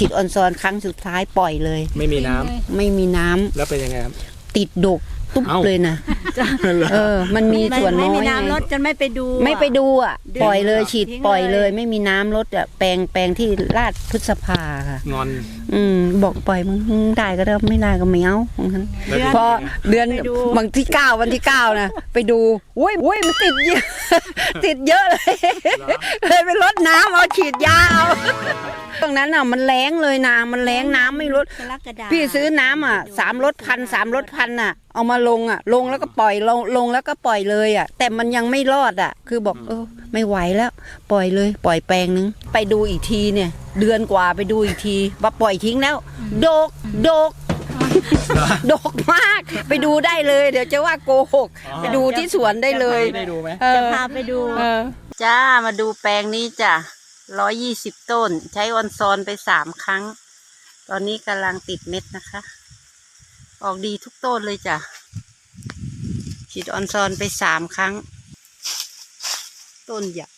ฉีดออนซอนครั้งสุดท้ายปล่อยเลย ไม่มีน้ำไม่มีน้ำแล้วเป็นยังไงครับ ติดดกตุ๊บเอ้า เลยนะเออ มันมีส่วนน้ไม่อยมีไงน้ำรถจนไม่ไปดูไม่ไปดูอะเดี๋ยวปล่อยเลยทิ้งฉีดเลย ปล่อยเลย ไม่มีน้ำลดอะแปลงแปลงที่ลาดพฤษภาค่ะ งอน อืม บอกปล่อยมึงมึงได้ก็ได้ไม่ได้ก็ไม่เอาว่างั้นแล้วเป็นพอยังไงเดือนไปดูบางที่เก้าวันที่เก้านะไปดูอุ้ยอุ้ยมันติดเยอะ ติดเยอะเลยเลยไปลดน้ำเอาฉีดยาเอา ตรงนั้นอะมันแรงเลยนามันแรงน้ำไม่ลด กรกฎาพี่ซื้อน้ำอะสามรถพันสามรถพันอะ เอามาลงอะ ลงแล้วก็ปล่อยลงลงแล้วก็ปล่อยเลยอะ แต่มันยังไม่รอดอะ คือบอกเออไม่ไหวแล้ว ปล่อยเลย ปล่อยแปลงนึง ไปดูอีกทีเนี่ย เดือนกว่าไปดูอีกทีว่าปล่อยทิ้งแล้ว โดกโดก ดกมาก ไปดูได้เลย เดี๋ยวจะว่าโกหกอ๋อไปดูที่สวนได้เลย ได้ดูไหม เอจะอพาไปดูจ้ามาดูแปลงนี้จ้ะ ร้อยยี่สิบต้น ใช้ออนซอนไปสามครั้ง ตอนนี้กำลังติดเม็ดนะคะ ออกดีทุกต้นเลยจ้ะ ฉีดออนซอนไปสามครั้ง ต้นใหญ่